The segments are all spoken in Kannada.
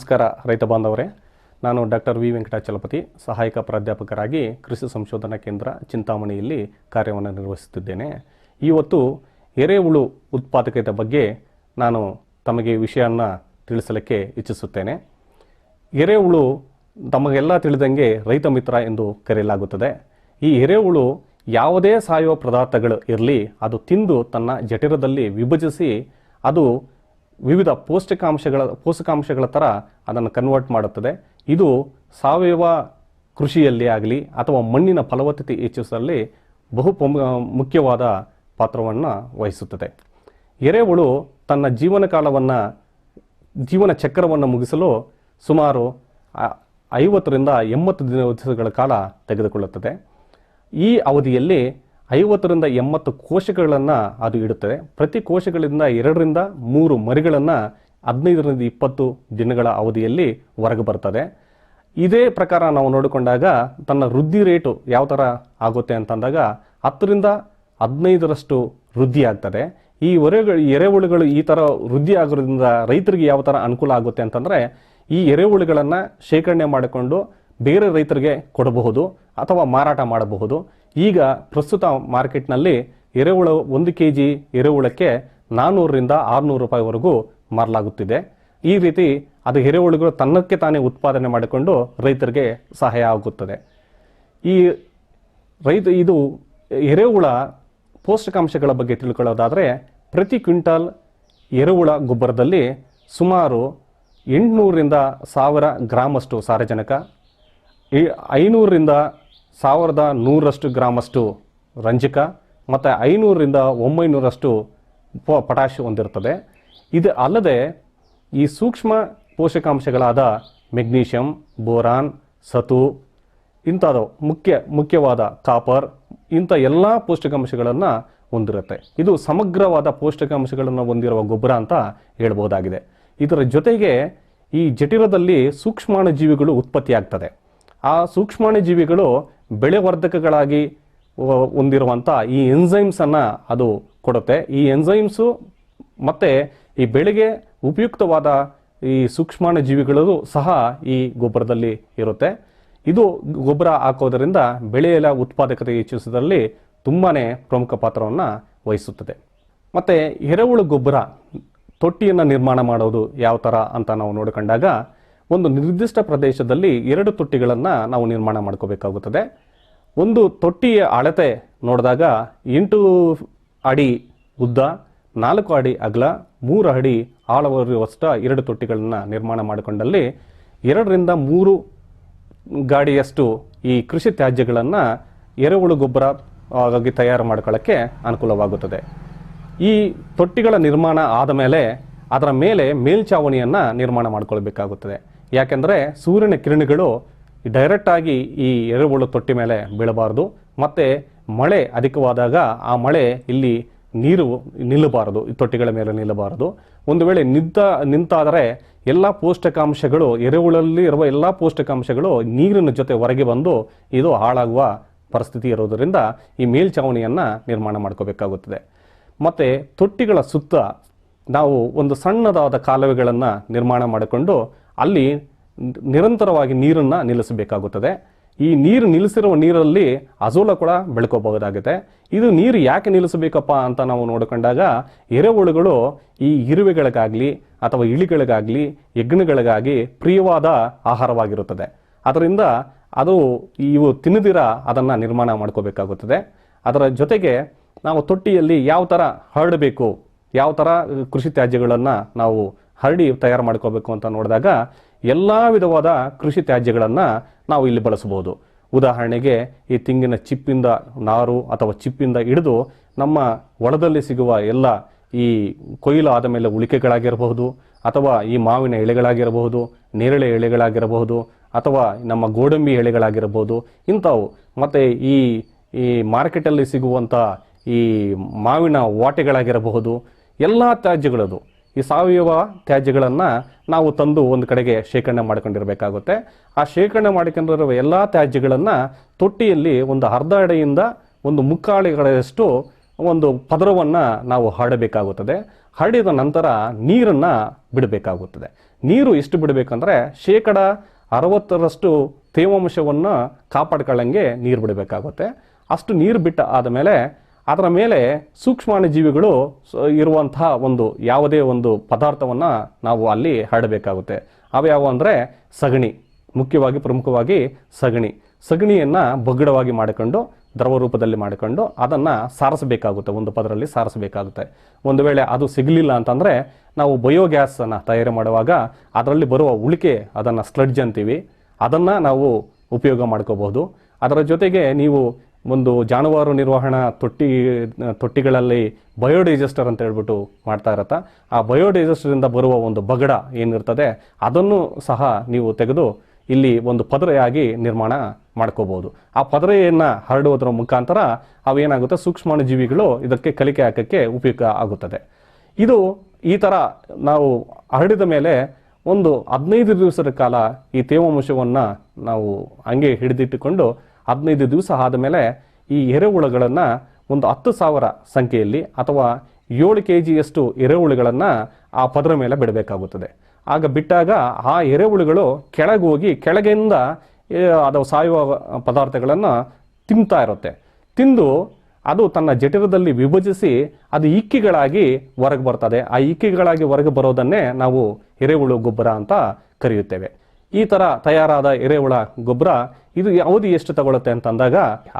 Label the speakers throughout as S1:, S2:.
S1: ನಮಸ್ಕಾರ, ರೈತ ಬಾಂಧವರೇ. ನಾನು ಡಾಕ್ಟರ್ ವಿ ವೆಂಕಟಾಚಲಪತಿ, ಸಹಾಯಕ ಪ್ರಾಧ್ಯಾಪಕರಾಗಿ ಕೃಷಿ ಸಂಶೋಧನಾ ಕೇಂದ್ರ ಚಿಂತಾಮಣಿಯಲ್ಲಿ ಕಾರ್ಯವನ್ನು ನಿರ್ವಹಿಸುತ್ತಿದ್ದೇನೆ. ಇವತ್ತು ಎರೆಹುಳು ಉತ್ಪಾದಕತೆ ಬಗ್ಗೆ ನಾನು ತಮಗೆ ವಿಷಯವನ್ನು ತಿಳಿಸಲಿಕ್ಕೆ ಇಚ್ಛಿಸುತ್ತೇನೆ ಎರೆಹುಳು ತಮಗೆಲ್ಲ ತಿಳಿದಂಗೆ ರೈತ ಮಿತ್ರ ಎಂದು ಕರೆಯಲಾಗುತ್ತದೆ. ಈ ಎರೆಹುಳು ಯಾವುದೇ ಸಾಯುವ ಪದಾರ್ಥಗಳು ಇರಲಿ, ಅದು ತಿಂದು ತನ್ನ ಜಠರದಲ್ಲಿ ವಿಭಜಿಸಿ, ಅದು ವಿವಿಧ ಪೌಷ್ಟಿಕಾಂಶಗಳ, ಪೋಷಕಾಂಶಗಳ ಥರ ಅದನ್ನು ಕನ್ವರ್ಟ್ ಮಾಡುತ್ತದೆ. ಇದು ಸಾವಯವ ಕೃಷಿಯಲ್ಲಿ ಆಗಲಿ ಅಥವಾ ಮಣ್ಣಿನ ಫಲವತ್ತತೆ ಹೆಚ್ಚಿಸುವಲ್ಲಿ ಬಹು ಮುಖ್ಯವಾದ ಪಾತ್ರವನ್ನು ವಹಿಸುತ್ತದೆ. ಎರೆಹುಳು ತನ್ನ ಜೀವನ ಕಾಲವನ್ನು, ಜೀವನ ಚಕ್ರವನ್ನು ಮುಗಿಸಲು ಸುಮಾರು ಐವತ್ತರಿಂದ ಎಂಬತ್ತು ದಿವಸಗಳ ಕಾಲ ತೆಗೆದುಕೊಳ್ಳುತ್ತದೆ. ಈ ಅವಧಿಯಲ್ಲಿ ಐವತ್ತರಿಂದ ಎಂಬತ್ತು ಕೋಶಗಳನ್ನು ಅದು ಇಡುತ್ತದೆ. ಪ್ರತಿ ಕೋಶಗಳಿಂದ ಎರಡರಿಂದ ಮೂರು ಮರಿಗಳನ್ನು ಹದಿನೈದರಿಂದ ಇಪ್ಪತ್ತು ದಿನಗಳ ಅವಧಿಯಲ್ಲಿ ಹೊರಗೆ ಬರ್ತದೆ. ಇದೇ ಪ್ರಕಾರ ನಾವು ನೋಡಿಕೊಂಡಾಗ ತನ್ನ ವೃದ್ಧಿ ರೇಟು ಯಾವ ಥರ ಆಗುತ್ತೆ ಅಂತಂದಾಗ ಹತ್ತರಿಂದ ಹದಿನೈದರಷ್ಟು ವೃದ್ಧಿ ಆಗ್ತದೆ. ಈ ಒರೆಗಳು ಎರೆಹುಳುಗಳು ಈ ಥರ ವೃದ್ಧಿ ಆಗೋದ್ರಿಂದ ರೈತರಿಗೆ ಯಾವ ಥರ ಅನುಕೂಲ ಆಗುತ್ತೆ ಅಂತಂದರೆ ಈ ಎರೆಹುಳುಗಳನ್ನು ಶೇಖರಣೆ ಮಾಡಿಕೊಂಡು ಬೇರೆ ರೈತರಿಗೆ ಕೊಡಬಹುದು ಅಥವಾ ಮಾರಾಟ ಮಾಡಬಹುದು. ಈಗ ಪ್ರಸ್ತುತ ಮಾರ್ಕೆಟ್ನಲ್ಲಿ ಎರೆಹುಳ ಒಂದು ಕೆ ಜಿ ಎರೆಹುಳಕ್ಕೆ ನಾನ್ನೂರರಿಂದ ಆರುನೂರು ರೂಪಾಯಿವರೆಗೂ ಮಾರಲಾಗುತ್ತಿದೆ. ಈ ರೀತಿ ಅದು ಎರೆಹುಳುಗಳು ತನ್ನಕ್ಕೆ ತಾನೇ ಉತ್ಪಾದನೆ ಮಾಡಿಕೊಂಡು ರೈತರಿಗೆ ಸಹಾಯ ಆಗುತ್ತದೆ. ಈ ರೈತ ಇದು ಎರೆಹುಳ ಪೋಷಕಾಂಶಗಳ ಬಗ್ಗೆ ತಿಳ್ಕೊಳ್ಳೋದಾದರೆ ಪ್ರತಿ ಕ್ವಿಂಟಾಲ್ ಎರೆಹುಳ ಗೊಬ್ಬರದಲ್ಲಿ ಸುಮಾರು ಎಂಟುನೂರರಿಂದ ಸಾವಿರ ಗ್ರಾಮಷ್ಟು ಸಾರಜನಕ ಐನೂರರಿಂದ ಸಾವಿರದ ನೂರಷ್ಟು ಗ್ರಾಮಷ್ಟು ರಂಜಕ ಮತ್ತು ಐನೂರರಿಂದ ಒಂಬೈನೂರಷ್ಟು ಪ ಪೊಟ್ಯಾಶ್ ಹೊಂದಿರುತ್ತದೆ ಇದು ಅಲ್ಲದೆ ಈ ಸೂಕ್ಷ್ಮ ಪೋಷಕಾಂಶಗಳಾದ ಮೆಗ್ನೀಷಿಯಂ, ಬೋರಾನ್, ಸತು ಇಂಥದ್ದು ಮುಖ್ಯ, ಮುಖ್ಯವಾದ ಕಾಪರ್ ಇಂಥ ಎಲ್ಲ ಪೌಷ್ಟಿಕಾಂಶಗಳನ್ನು ಹೊಂದಿರುತ್ತೆ. ಇದು ಸಮಗ್ರವಾದ ಪೌಷ್ಟಿಕಾಂಶಗಳನ್ನು ಹೊಂದಿರುವ ಗೊಬ್ಬರ ಅಂತ ಹೇಳ್ಬೋದಾಗಿದೆ. ಇದರ ಜೊತೆಗೆ ಈ ಜಠಿರದಲ್ಲಿ ಸೂಕ್ಷ್ಮಾಣು ಜೀವಿಗಳು ಉತ್ಪತ್ತಿಯಾಗ್ತದೆ. ಆ ಸೂಕ್ಷ್ಮಾಣು ಜೀವಿಗಳು ಬೆಳೆವರ್ಧಕಗಳಾಗಿ ಹೊಂದಿರುವಂಥ ಈ ಎನ್ಸೈಮ್ಸನ್ನು ಅದು ಕೊಡುತ್ತೆ. ಈ ಎನ್ಸೈಮ್ಸು ಮತ್ತು ಈ ಬೆಳೆಗೆ ಉಪಯುಕ್ತವಾದ ಈ ಸೂಕ್ಷ್ಮಾಣು ಜೀವಿಗಳು ಸಹ ಈ ಗೊಬ್ಬರದಲ್ಲಿ ಇರುತ್ತೆ. ಇದು ಗೊಬ್ಬರ ಹಾಕೋದರಿಂದ ಬೆಳೆಯ ಉತ್ಪಾದಕತೆ ಹೆಚ್ಚಿಸುವುದರಲ್ಲಿ ತುಂಬಾ ಪ್ರಮುಖ ಪಾತ್ರವನ್ನು ವಹಿಸುತ್ತದೆ. ಮತ್ತು ಎರೆಹುಳು ಗೊಬ್ಬರ ತೊಟ್ಟಿಯನ್ನು ನಿರ್ಮಾಣ ಮಾಡೋದು ಯಾವ ಥರ ಅಂತ ನಾವು ನೋಡಿಕೊಂಡಾಗ ಒಂದು ನಿರ್ದಿಷ್ಟ ಪ್ರದೇಶದಲ್ಲಿ ಎರಡು ತೊಟ್ಟಿಗಳನ್ನು ನಾವು ನಿರ್ಮಾಣ ಮಾಡ್ಕೋಬೇಕಾಗುತ್ತದೆ. ಒಂದು ತೊಟ್ಟಿಯ ಅಳತೆ ನೋಡಿದಾಗ ಎಂಟು ಅಡಿ ಉದ್ದ, ನಾಲ್ಕು ಅಡಿ ಅಗಲ, ಮೂರು ಅಡಿ ಆಳವರಿವಷ್ಟ ಎರಡು ತೊಟ್ಟಿಗಳನ್ನು ನಿರ್ಮಾಣ ಮಾಡಿಕೊಂಡಲ್ಲಿ ಎರಡರಿಂದ ಮೂರು ಗಾಡಿಯಷ್ಟು ಈ ಕೃಷಿ ತ್ಯಾಜ್ಯಗಳನ್ನು ಎರೆಹುಳು ಗೊಬ್ಬರ ಆಗಿ ತಯಾರು ಮಾಡ್ಕೊಳ್ಳೋಕ್ಕೆ ಅನುಕೂಲವಾಗುತ್ತದೆ. ಈ ತೊಟ್ಟಿಗಳ ನಿರ್ಮಾಣ ಆದ ಮೇಲೆ ಅದರ ಮೇಲೆ ಮೇಲ್ಛಾವಣಿಯನ್ನು ನಿರ್ಮಾಣ ಮಾಡ್ಕೊಳ್ಬೇಕಾಗುತ್ತದೆ. ಯಾಕೆಂದರೆ ಸೂರ್ಯನ ಕಿರಣಗಳು ಡೈರೆಕ್ಟಾಗಿ ಈ ಎರೆಹುಳು ತೊಟ್ಟಿ ಮೇಲೆ ಬೀಳಬಾರದು. ಮತ್ತು ಮಳೆ ಅಧಿಕವಾದಾಗ ಆ ಮಳೆ ಇಲ್ಲಿ ನೀರು ನಿಲ್ಲಬಾರದು, ಈ ತೊಟ್ಟಿಗಳ ಮೇಲೆ ನಿಲ್ಲಬಾರದು. ಒಂದು ವೇಳೆ ನಿಂತ, ನಿಂತಾದರೆ ಎಲ್ಲ ಪೋಷಕಾಂಶಗಳು, ಎರೆಹುಳಲ್ಲಿ ಇರುವ ಎಲ್ಲ ಪೌಷ್ಟಿಕಾಂಶಗಳು ನೀರಿನ ಜೊತೆ ಹೊರಗೆ ಬಂದು ಇದು ಹಾಳಾಗುವ ಪರಿಸ್ಥಿತಿ ಇರೋದರಿಂದ ಈ ಮೇಲ್ಛಾವಣಿಯನ್ನು ನಿರ್ಮಾಣ ಮಾಡ್ಕೋಬೇಕಾಗುತ್ತದೆ. ಮತ್ತು ತೊಟ್ಟಿಗಳ ಸುತ್ತ ನಾವು ಒಂದು ಸಣ್ಣದಾದ ಕಾಲುವೆಗಳನ್ನು ನಿರ್ಮಾಣ ಮಾಡಿಕೊಂಡು ಅಲ್ಲಿ ನಿರಂತರವಾಗಿ ನೀರನ್ನು ನಿಲ್ಲಿಸಬೇಕಾಗುತ್ತದೆ. ಈ ನೀರು ನಿಲ್ಲಿಸಿರುವ ನೀರಲ್ಲಿ ಅಜೋಲ ಕೂಡ ಬೆಳ್ಕೋಬಹುದಾಗುತ್ತೆ. ಇದು ನೀರು ಯಾಕೆ ನಿಲ್ಲಿಸಬೇಕಪ್ಪ ಅಂತ ನಾವು ನೋಡಿಕೊಂಡಾಗ ಎರೆಹುಳುಗಳು ಈ ಇರುವೆಗಳಿಗಾಗಲಿ ಅಥವಾ ಇಳಿಗಳಿಗಾಗಲಿ, ಯಜ್ಞಗಳಿಗಾಗಿ ಪ್ರಿಯವಾದ ಆಹಾರವಾಗಿರುತ್ತದೆ. ಅದರಿಂದ ಅದು ಇವು ತಿನ್ನದಿರ ಅದನ್ನು ನಿರ್ಮಾಣ ಮಾಡ್ಕೋಬೇಕಾಗುತ್ತದೆ. ಅದರ ಜೊತೆಗೆ ನಾವು ತೊಟ್ಟಿಯಲ್ಲಿ ಯಾವ ಥರ ಹರಡಬೇಕು, ಯಾವ ಥರ ಕೃಷಿ ತ್ಯಾಜ್ಯಗಳನ್ನು ನಾವು ಹರಡಿ ತಯಾರು ಮಾಡ್ಕೋಬೇಕು ಅಂತ ನೋಡಿದಾಗ ಎಲ್ಲ ವಿಧವಾದ ಕೃಷಿ ತ್ಯಾಜ್ಯಗಳನ್ನು ನಾವು ಇಲ್ಲಿ ಬಳಸಬಹುದು. ಉದಾಹರಣೆಗೆ ಈ ತೆಂಗಿನ ಚಿಪ್ಪಿಂದ ನಾರು ಅಥವಾ ಚಿಪ್ಪಿಂದ ಹಿಡಿದು ನಮ್ಮ ಹೊಲದಲ್ಲಿ ಸಿಗುವ ಎಲ್ಲ ಈ ಕೊಯ್ಲು ಆದ ಮೇಲೆ ಉಳಿಕೆಗಳಾಗಿರಬಹುದು ಅಥವಾ ಈ ಮಾವಿನ ಎಳೆಗಳಾಗಿರಬಹುದು, ನೇರಳೆ ಎಳೆಗಳಾಗಿರಬಹುದು ಅಥವಾ ನಮ್ಮ ಗೋಡಂಬಿ ಎಳೆಗಳಾಗಿರಬಹುದು. ಇಂಥವು ಮತ್ತು ಈ ಈ ಮಾರ್ಕೆಟಲ್ಲಿ ಸಿಗುವಂಥ ಈ ಮಾವಿನ ವಾಟೆಗಳಾಗಿರಬಹುದು. ಎಲ್ಲ ತ್ಯಾಜ್ಯಗಳದು. ಈ ಸಾವಯವ ತ್ಯಾಜ್ಯಗಳನ್ನು ನಾವು ತಂದು ಒಂದು ಕಡೆಗೆ ಶೇಖರಣೆ ಮಾಡ್ಕೊಂಡಿರಬೇಕಾಗುತ್ತೆ. ಆ ಶೇಖರಣೆ ಮಾಡಿಕೊಂಡಿರುವ ಎಲ್ಲ ತ್ಯಾಜ್ಯಗಳನ್ನು ತೊಟ್ಟಿಯಲ್ಲಿ ಒಂದು ಅರ್ಧ ಅಡೆಯಿಂದ ಒಂದು ಮುಕ್ಕಾಳಿಗಳಷ್ಟು ಒಂದು ಪದರವನ್ನು ನಾವು ಹರಡಬೇಕಾಗುತ್ತದೆ ಹರಡಿದ ನಂತರ ನೀರನ್ನು ಬಿಡಬೇಕಾಗುತ್ತದೆ. ನೀರು ಎಷ್ಟು ಬಿಡಬೇಕಂದ್ರೆ ಶೇಕಡ ಅರವತ್ತರಷ್ಟು ತೇವಾಂಶವನ್ನು ಕಾಪಾಡ್ಕೊಳ್ಳಂಗೆ ನೀರು ಬಿಡಬೇಕಾಗುತ್ತೆ. ಅಷ್ಟು ನೀರು ಬಿಟ್ಟ ಆದಮೇಲೆ ಅದರ ಮೇಲೆ ಸೂಕ್ಷ್ಮಾಣುಜೀವಿಗಳು ಜೀವಿಗಳು ಇರುವಂತಹ ಒಂದು ಯಾವುದೇ ಒಂದು ಪದಾರ್ಥವನ್ನು ನಾವು ಅಲ್ಲಿ ಹರಡಬೇಕಾಗುತ್ತೆ ಅವ್ಯಾವು ಅಂದರೆ ಸಗಣಿ, ಮುಖ್ಯವಾಗಿ ಪ್ರಮುಖವಾಗಿ ಸಗಣಿ. ಸಗಣಿಯನ್ನು ಬಗ್ಗಡವಾಗಿ ಮಾಡಿಕೊಂಡು, ದ್ರವ ರೂಪದಲ್ಲಿ ಮಾಡಿಕೊಂಡು ಅದನ್ನು ಸಾರಿಸಬೇಕಾಗುತ್ತೆ. ಒಂದು ಪದರಲ್ಲಿ ಸಾರಿಸಬೇಕಾಗುತ್ತೆ. ಒಂದು ವೇಳೆ ಅದು ಸಿಗಲಿಲ್ಲ ಅಂತಂದರೆ ನಾವು ಬಯೋಗ್ಯಾಸನ್ನು ತಯಾರಿ ಮಾಡುವಾಗ ಅದರಲ್ಲಿ ಬರುವ ಉಳಿಕೆ ಅದನ್ನು ಸ್ಲಡ್ಜ್ ಅಂತೀವಿ. ಅದನ್ನು ನಾವು ಉಪಯೋಗ ಮಾಡ್ಕೋಬಹುದು. ಅದರ ಜೊತೆಗೆ ನೀವು ಒಂದು ಜಾನುವಾರು ನಿರ್ವಹಣಾ ತೊಟ್ಟಿ, ತೊಟ್ಟಿಗಳಲ್ಲಿ ಬಯೋಡೈಜೆಸ್ಟರ್ ಅಂತ ಹೇಳ್ಬಿಟ್ಟು ಮಾಡ್ತಾ ಇರತ್ತ. ಆ ಬಯೋಡೈಜೆಸ್ಟರಿಂದ ಬರುವ ಒಂದು ಬಗಡ ಏನಿರ್ತದೆ, ಅದನ್ನು ಸಹ ನೀವು ತೆಗೆದು ಇಲ್ಲಿ ಒಂದು ಪದರೆಯಾಗಿ ನಿರ್ಮಾಣ ಮಾಡ್ಕೋಬಹುದು ಆ ಪದರೆಯನ್ನು ಹರಡುವುದರ ಮುಖಾಂತರ ಅವೇನಾಗುತ್ತೆ, ಸೂಕ್ಷ್ಮಾಣುಜೀವಿಗಳು ಇದಕ್ಕೆ ಕಲಿಕೆ ಹಾಕಕ್ಕೆ ಉಪಯುಕ್ತ ಆಗುತ್ತದೆ. ಇದು ಈ ಥರ ನಾವು ಹರಡಿದ ಮೇಲೆ ಒಂದು ಹದಿನೈದು ದಿವಸದ ಕಾಲ ಈ ತೇವಾಂಶವನ್ನು ನಾವು ಹಂಗೆ ಹಿಡಿದಿಟ್ಟುಕೊಂಡು ಹದಿನೈದು ದಿವಸ ಆದ ಮೇಲೆ ಈ ಎರೆಹುಳುಗಳನ್ನು ಒಂದು ಹತ್ತು ಸಾವಿರ ಸಂಖ್ಯೆಯಲ್ಲಿ ಅಥವಾ ಏಳು ಕೆ ಜಿಯಷ್ಟು ಎರೆಹುಳುಗಳನ್ನು ಆ ಪದರ ಮೇಲೆ ಬಿಡಬೇಕಾಗುತ್ತದೆ. ಆಗ ಬಿಟ್ಟಾಗ ಆ ಎರೆಹುಳುಗಳು ಕೆಳಗೆ ಹೋಗಿ ಕೆಳಗಿಂದ ಅದು ಸಾಯುವ ಪದಾರ್ಥಗಳನ್ನು ತಿಂತಾ ಇರುತ್ತೆ. ತಿಂದು ಅದು ತನ್ನ ಜಠರದಲ್ಲಿ ವಿಭಜಿಸಿ ಅದು ಇಕ್ಕಿಗಳಾಗಿ ಹೊರಗೆ ಬರ್ತದೆ. ಆ ಇಕ್ಕಿಗಳಾಗಿ ಹೊರಗೆ ಬರೋದನ್ನೇ ನಾವು ಎರೆಹುಳು ಗೊಬ್ಬರ ಅಂತ ಕರೆಯುತ್ತೇವೆ. ಈ ಥರ ತಯಾರಾದ ಎರೆಹುಳ ಗೊಬ್ಬರ ಇದು ಅವಧಿ ಎಷ್ಟು ತಗೊಳುತ್ತೆ ಅಂತಂದಾಗ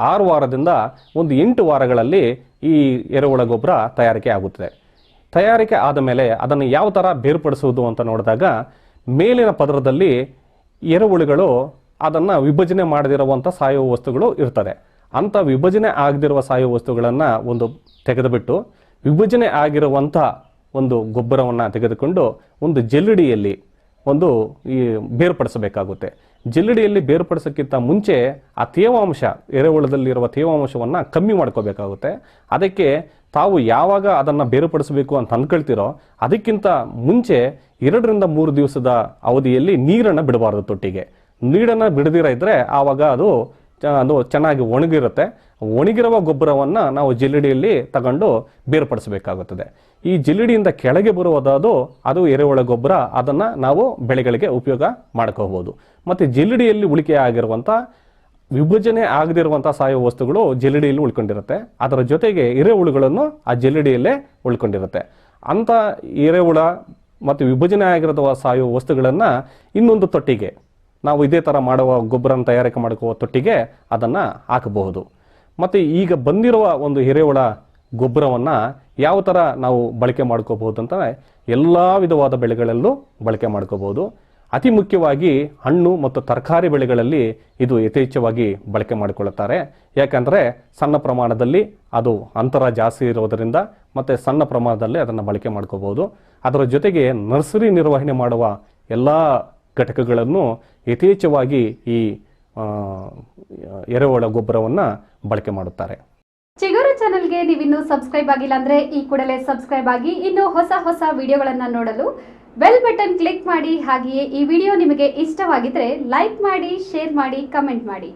S1: ಆರು ವಾರದಿಂದ ಒಂದು ಎಂಟು ವಾರಗಳಲ್ಲಿ ಈ ಎರೆಹುಳ ಗೊಬ್ಬರ ತಯಾರಿಕೆ ಆಗುತ್ತದೆ. ತಯಾರಿಕೆ ಆದ ಮೇಲೆ ಅದನ್ನು ಯಾವ ಥರ ಬೇರ್ಪಡಿಸುವುದು ಅಂತ ನೋಡಿದಾಗ ಮೇಲಿನ ಪದರದಲ್ಲಿ ಎರೆಹುಳುಗಳು ಅದನ್ನು ವಿಭಜನೆ ಮಾಡದಿರುವಂಥ ಸಾಯುವ ವಸ್ತುಗಳು ಇರ್ತದೆ ಅಂಥ ವಿಭಜನೆ ಆಗದಿರುವ ಸಾಯುವ ವಸ್ತುಗಳನ್ನು ಒಂದು ತೆಗೆದುಬಿಟ್ಟು ವಿಭಜನೆ ಆಗಿರುವಂಥ ಒಂದು ಗೊಬ್ಬರವನ್ನು ತೆಗೆದುಕೊಂಡು ಒಂದು ಜಲ್ಲಿಡಿಯಲ್ಲಿ ಒಂದು ಈ ಬೇರ್ಪಡಿಸಬೇಕಾಗುತ್ತೆ. ಜಿಲ್ಲಡಿಯಲ್ಲಿ ಬೇರ್ಪಡಿಸೋಕ್ಕಿಂತ ಮುಂಚೆ ಆ ತೇವಾಂಶ, ಎರೆಹುಳದಲ್ಲಿರುವ ತೇವಾಂಶವನ್ನು ಕಮ್ಮಿ ಮಾಡ್ಕೋಬೇಕಾಗುತ್ತೆ. ಅದಕ್ಕೆ ತಾವು ಯಾವಾಗ ಅದನ್ನು ಬೇರ್ಪಡಿಸಬೇಕು ಅಂತ ಅಂದ್ಕೊಳ್ತಿರೋ ಅದಕ್ಕಿಂತ ಮುಂಚೆ ಎರಡರಿಂದ ಮೂರು ದಿವಸದ ಅವಧಿಯಲ್ಲಿ ನೀರನ್ನು ಬಿಡಬಾರ್ದು ತೊಟ್ಟಿಗೆ. ನೀರನ್ನು ಬಿಡದಿರ ಇದ್ದರೆ ಆವಾಗ ಅದು ಅದು ಚೆನ್ನಾಗಿ ಒಣಗಿರುತ್ತೆ. ಒಣಗಿರುವ ಗೊಬ್ಬರವನ್ನು ನಾವು ಜಿಲ್ಲಡಿಯಲ್ಲಿ ತಗೊಂಡು ಬೇರ್ಪಡಿಸಬೇಕಾಗುತ್ತದೆ. ಈ ಜಿಲ್ಲಿಡಿಯಿಂದ ಕೆಳಗೆ ಬರುವುದಾದು ಅದು ಎರೆಹುಳ ಗೊಬ್ಬರ, ಅದನ್ನು ನಾವು ಬೆಳೆಗಳಿಗೆ ಉಪಯೋಗ ಮಾಡ್ಕೋಬೋದು ಮತ್ತು ಜಿಲ್ಲಿಡಿಯಲ್ಲಿ ಉಳಿಕೆ ಆಗಿರುವಂಥ ವಿಭಜನೆ ಆಗದಿರುವಂಥ ಸಾಯುವ ವಸ್ತುಗಳು ಜಿಲ್ಲಿಡಿಯಲ್ಲಿ ಉಳ್ಕೊಂಡಿರುತ್ತೆ. ಅದರ ಜೊತೆಗೆ ಎರೆಹುಳುಗಳನ್ನು ಆ ಜಿಲ್ಲಿಡಿಯಲ್ಲೇ ಉಳ್ಕೊಂಡಿರುತ್ತೆ. ಅಂಥ ಎರೆಹುಳ ಮತ್ತು ವಿಭಜನೆ ಆಗಿರುವ ಸಾಯುವ ವಸ್ತುಗಳನ್ನು ಇನ್ನೊಂದು ತೊಟ್ಟಿಗೆ, ನಾವು ಇದೇ ಥರ ಮಾಡುವ ಗೊಬ್ಬರನ ತಯಾರಿಕೆ ಮಾಡ್ಕೋ ತೊಟ್ಟಿಗೆ ಅದನ್ನು ಹಾಕಬಹುದು. ಮತ್ತು ಈಗ ಬಂದಿರುವ ಒಂದು ಎರೆಹುಳ ಗೊಬ್ಬರವನ್ನು ಯಾವ ಥರ ನಾವು ಬಳಕೆ ಮಾಡ್ಕೋಬಹುದು ಅಂತಂದರೆ ಎಲ್ಲ ವಿಧವಾದ ಬೆಳೆಗಳಲ್ಲೂ ಬಳಕೆ ಮಾಡ್ಕೋಬಹುದು. ಅತಿ ಮುಖ್ಯವಾಗಿ ಹಣ್ಣು ಮತ್ತು ತರಕಾರಿ ಬೆಳೆಗಳಲ್ಲಿ ಇದು ಯಥೇಚ್ಛವಾಗಿ ಬಳಕೆ ಮಾಡಿಕೊಳ್ಳುತ್ತಾರೆ. ಯಾಕಂದರೆ ಸಣ್ಣ ಪ್ರಮಾಣದಲ್ಲಿ ಅದು ಅಂತರ ಜಾಸ್ತಿ ಇರೋದರಿಂದ ಮತ್ತು ಸಣ್ಣ ಪ್ರಮಾಣದಲ್ಲಿ ಅದನ್ನು ಬಳಕೆ ಮಾಡ್ಕೋಬಹುದು. ಅದರ ಜೊತೆಗೆ ನರ್ಸರಿ ನಿರ್ವಹಣೆ ಮಾಡುವ ಎಲ್ಲ ಘಟಕಗಳನ್ನು ಯಥೇಚ್ಛವಾಗಿ ಈ ಎರೆಹೊಳ ಗೊಬ್ಬರವನ್ನು ಬಳಕೆ ಮಾಡುತ್ತಾರೆ.
S2: ಚಾನೆಲ್ಗೆ ನೀವಿನ್ನೂ ಸಬ್ಸ್ಕ್ರೈಬ್ ಆಗಿಲ್ಲ ಅಂದ್ರೆ ಈ ಕೂಡಲೇ ಸಬ್ಸ್ಕ್ರೈಬ್ ಆಗಿ ಇನ್ನು ಹೊಸ ಹೊಸ ವಿಡಿಯೋಗಳನ್ನು ನೋಡಲು ಬೆಲ್ ಬಟನ್ ಕ್ಲಿಕ್ ಮಾಡಿ ಹಾಗೆಯೇ ಈ ವಿಡಿಯೋ ನಿಮಗೆ ಇಷ್ಟವಾಗಿದ್ರೆ ಲೈಕ್ ಮಾಡಿ ಶೇರ್ ಮಾಡಿ ಕಮೆಂಟ್ ಮಾಡಿ.